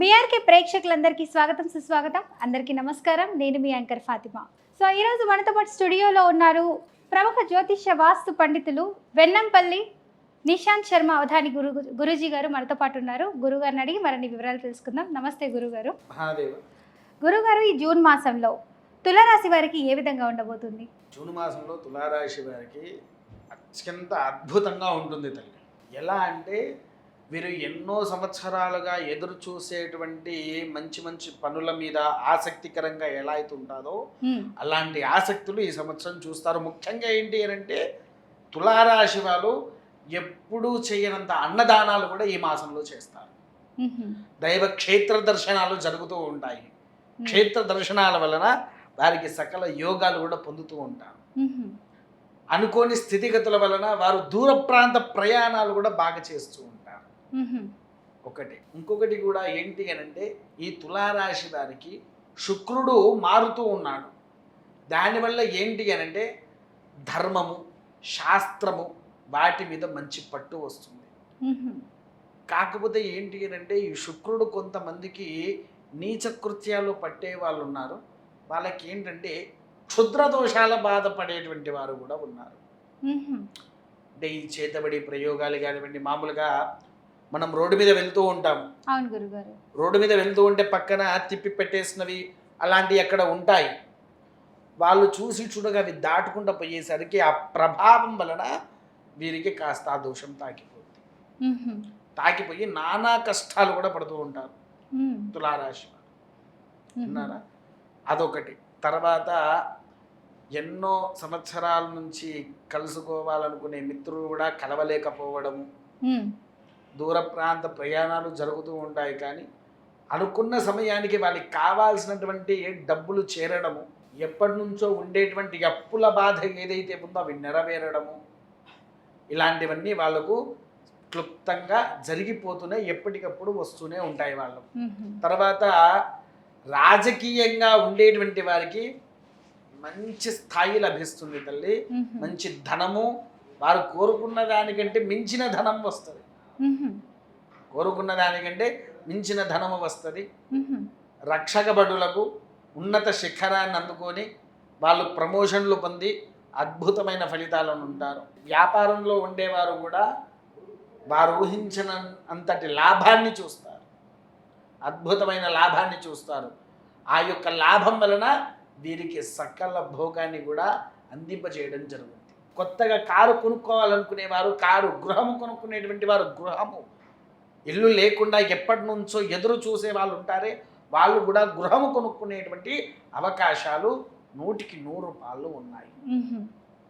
BRK ప్రేక్షకులందరికీ స్వాగతం సుస్వాగతం. అందరికీ నమస్కారం. నేను మీ యాంకర్ ఫాతిమా. సో ఈరోజు మనతో పాటు స్టూడియోలో ఉన్నారు ప్రముఖ జ్యోతిష్య వాస్తు పండితులు వెన్నంపల్లి నిశాంత్ శర్మ అవధాని గురు గురూజీ గారు మనతో పాటు ఉన్నారు. గురుగారిని అడిగి మరిన్ని వివరాలు తెలుసుకుందాం. నమస్తే గురుగారు. గురుగారు ఈ జూన్ మాసంలో తులారాశి వారికి ఏ విధంగా ఉండబోతుంది? జూన్ మాసంలో తులారాశి వారికి అత్యంత అద్భుతంగా ఉంటుంది తల్లి. ఎలా అంటే వీరు ఎన్నో సంవత్సరాలుగా ఎదురు చూసేటువంటి మంచి మంచి పనుల మీద ఆసక్తికరంగా ఎలా అయితే ఉంటుందో అలాంటి ఆసక్తులు ఈ సంవత్సరం చూస్తారు. ముఖ్యంగా ఏంటి అని అంటే తులారాశి వాళ్ళు ఎప్పుడూ చేయనంత అన్నదానాలు కూడా ఈ మాసంలో చేస్తారు. దైవ క్షేత్ర దర్శనాలు జరుగుతూ ఉంటాయి. క్షేత్ర దర్శనాల వలన వారికి సకల యోగాలు కూడా పొందుతూ ఉంటారు. అనుకోని స్థితిగతుల వలన వారు దూర ప్రాంత ప్రయాణాలు కూడా బాగా చేస్తూ ఉంటారు. ఒకటి. ఇంకొకటి కూడా ఏంటి అని అంటే ఈ తులారాశి వారికి శుక్రుడు మారుతూ ఉన్నాడు. దానివల్ల ఏంటి అని అంటే ధర్మము శాస్త్రము వాటి మీద మంచి పట్టు వస్తుంది. కాకపోతే ఏంటి అని అంటే ఈ శుక్రుడు కొంతమందికి నీచ కృత్యాలు పట్టే వాళ్ళు ఉన్నారు. వాళ్ళకి ఏంటంటే క్షుద్ర దోషాల బాధపడేటువంటి వారు కూడా ఉన్నారు. అంటే ఈ చేతబడి ప్రయోగాలు కానివ్వండి మామూలుగా మనం రోడ్డు మీద వెళ్తూ ఉంటాం. అవును గురుగారు. రోడ్డు మీద వెళ్తూ ఉంటే పక్కన తిప్పి పెట్టేసినవి అలాంటివి అక్కడ ఉంటాయి? వాళ్ళు చూసి చూడగా అవి దాటుకుంటూ పోయేసరికి ఆ ప్రభావం వలన వీరికి కాస్త ఆ దోషం తాకిపోతుంది తాకిపోయి నానా కష్టాలు కూడా పడుతూ ఉంటారు. తులారాశి విన్నారా? అదొకటి. తర్వాత ఎన్నో సంవత్సరాల నుంచి కలుసుకోవాలనుకునే మిత్రులు కూడా కలవలేకపోవడము దూర ప్రాంత ప్రయాణాలు జరుగుతూ ఉంటాయి కానీ అనుకున్న సమయానికి వాళ్ళకి కావాల్సినటువంటి డబ్బులు చేరడము ఎప్పటి నుంచో ఉండేటువంటి అప్పుల బాధ ఏదైతే ఉందో అవి నెరవేరడము ఇలాంటివన్నీ వాళ్ళకు క్లుప్తంగా జరిగిపోతూనే ఎప్పటికప్పుడు వస్తూనే ఉంటాయి హ్మ్, తర్వాత రాజకీయంగా ఉండేటువంటి వారికి మంచి స్థాయి లభిస్తుంది తల్లి. మంచి ధనము వారు కోరుకున్న దానికంటే మించిన ధనం వస్తుంది. కోరుకున్న దానికంటే మించిన ధనము వస్తుంది. రక్షక భటులకు ఉన్నత శిఖరాన్ని అందుకొని వాళ్ళు ప్రమోషన్లు పొంది అద్భుతమైన ఫలితాలను ఉంటారు. వ్యాపారంలో ఉండేవారు కూడా వారు ఊహించిన అంతటి లాభాన్ని చూస్తారు. అద్భుతమైన లాభాన్ని చూస్తారు. ఆ యొక్క లాభం వలన వీరికి సకల భోగాన్ని కూడా అందింపజేయడం జరుగుతుంది. కొత్తగా కారు కొనుక్కోవాలనుకునేవారు కారు గృహము కొనుక్కునేటువంటి వారు గృహము. ఇల్లు లేకుండా ఎప్పటి నుంచో ఎదురు చూసే వాళ్ళు ఉంటారే వాళ్ళు కూడా గృహము కొనుక్కునేటువంటి అవకాశాలు నూటికి నూరు పాళ్ళు ఉన్నాయి.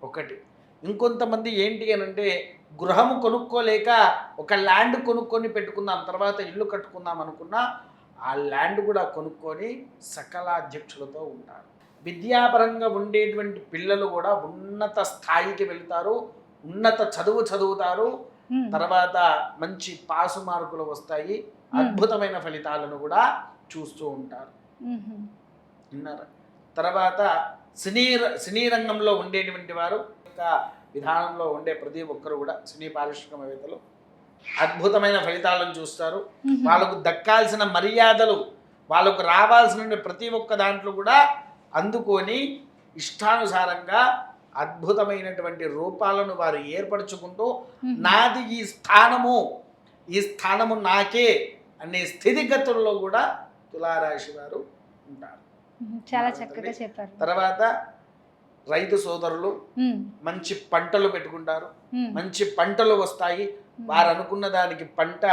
ఒకటి. ఇంకొంతమంది ఏంటి అని అంటే గృహము కొనుక్కోలేక ఒక ల్యాండ్ కొనుక్కొని పెట్టుకుందాం తర్వాత ఇల్లు కట్టుకుందాం అనుకున్నా ఆ ల్యాండ్ కూడా కొనుక్కొని సకల అధ్యక్షులతో ఉంటారు. విద్యాపరంగా ఉండేటువంటి పిల్లలు కూడా ఉన్నత స్థాయికి వెళ్తారు ఉన్నత చదువు చదువుతారు. తర్వాత మంచి పాసు మార్కులు వస్తాయి. అద్భుతమైన ఫలితాలను కూడా చూస్తూ ఉంటారు. విన్నారా? తర్వాత సినీ సినీ రంగంలో ఉండేటువంటి వారు యొక్క విధానంలో ఉండే ప్రతి ఒక్కరు కూడా సినీ పారిశ్రామికవేత్తలు అద్భుతమైన ఫలితాలను చూస్తారు. వాళ్ళకు దక్కాల్సిన మర్యాదలు వాళ్ళకు రావాల్సిన ప్రతి ఒక్క దాంట్లో కూడా అందుకొని ఇష్టానుసారంగా అద్భుతమైనటువంటి రూపాలను వారు ఏర్పరచుకుంటూ. నాది ఈ స్థానము ఈ స్థానము నాకే అనే స్థితిగతుల్లో కూడా తులారాశి వారు ఉంటారు. చాలా చక్కగా చెప్పారు తర్వాత రైతు సోదరులు. మంచి పంటలు పెట్టుకుంటారు. మంచి పంటలు వస్తాయి వారు అనుకున్న దానికి పంట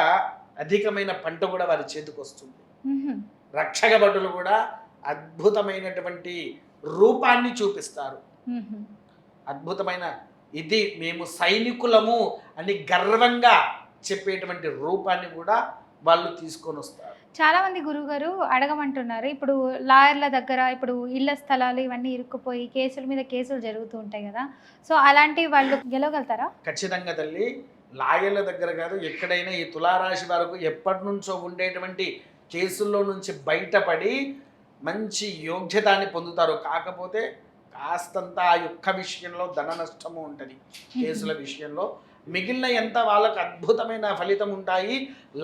అధికమైన పంట కూడా వారి చేతికి వస్తుంది. రక్షక భటులు కూడా అద్భుతమైనటువంటి రూపాన్ని చూపిస్తారు. అద్భుతమైన ఇది మేము సైనికులము అని గర్వంగా చెప్పేటువంటి రూపాన్ని కూడా వాళ్ళు తీసుకొని వస్తారు. చాలా మంది గురువు గారు అడగమంటున్నారు ఇప్పుడు లాయర్ల దగ్గర ఇప్పుడు ఇళ్ళ స్థలాలు ఇవన్నీ ఇరుక్కుపోయి కేసుల మీద కేసులు జరుగుతూ ఉంటాయి కదా. సో అలాంటి వాళ్ళు గెలవగలుగుతారా? ఖచ్చితంగా తల్లి లాయర్ల దగ్గర కాదు ఎక్కడైనా ఈ తులారాశి వరకు ఎప్పటి నుంచో ఉండేటువంటి కేసుల్లో నుంచి బయటపడి మంచి యోగ్యతాన్ని పొందుతారు కాకపోతే కాస్తంత ఆ యొక్క విషయంలో ధన నష్టము ఉంటుంది. కేసుల విషయంలో మిగిలిన ఎంత వాళ్ళకు అద్భుతమైన ఫలితం ఉంటాయి.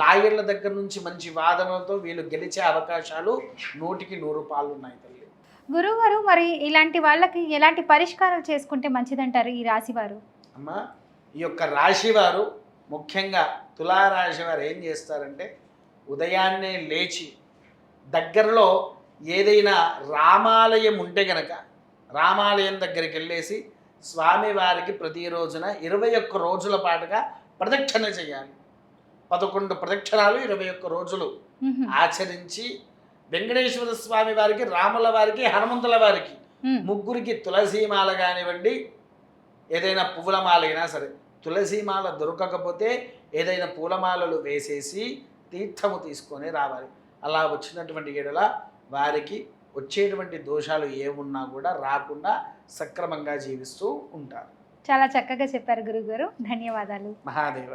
లాయర్ల దగ్గర నుంచి మంచి వాదనలతో వీళ్ళు గెలిచే అవకాశాలు నూటికి నూరు పాలు ఉన్నాయి తల్లి. గురువుగారు మరి ఇలాంటి వాళ్ళకి ఎలాంటి పరిష్కారాలు చేసుకుంటే మంచిదంటారు ఈ రాశి వారు అమ్మ ఈ యొక్క రాశి వారు ముఖ్యంగా తులారాశి వారు ఏం చేస్తారంటే ఉదయాన్నే లేచి దగ్గరలో ఏదైనా రామాలయం ఉంటే గనక రామాలయం దగ్గరికి వెళ్ళేసి స్వామివారికి ప్రతిరోజున ఇరవై ఒక్క రోజుల పాటుగా ప్రదక్షిణ చేయాలి పదకొండు ప్రదక్షిణాలు ఇరవై ఒక్క రోజులు. ఆచరించి వెంకటేశ్వర స్వామి వారికి రాముల వారికి హనుమంతుల వారికి. ముగ్గురికి తులసి మాల కానివ్వండి ఏదైనా పువ్వుల మాల అయినా సరే తులసి మాల దొరకకపోతే ఏదైనా పూలమాలలు వేసేసి తీర్థము తీసుకొని రావాలి అలా వచ్చినటువంటి ఎడల వారికి వచ్చేటువంటి దోషాలు ఏమున్నా కూడా రాకుండా సక్రమంగా జీవిస్తూ ఉంటారు. చాలా చక్కగా చెప్పారు గురువుగారు ధన్యవాదాలు. మహాదేవ.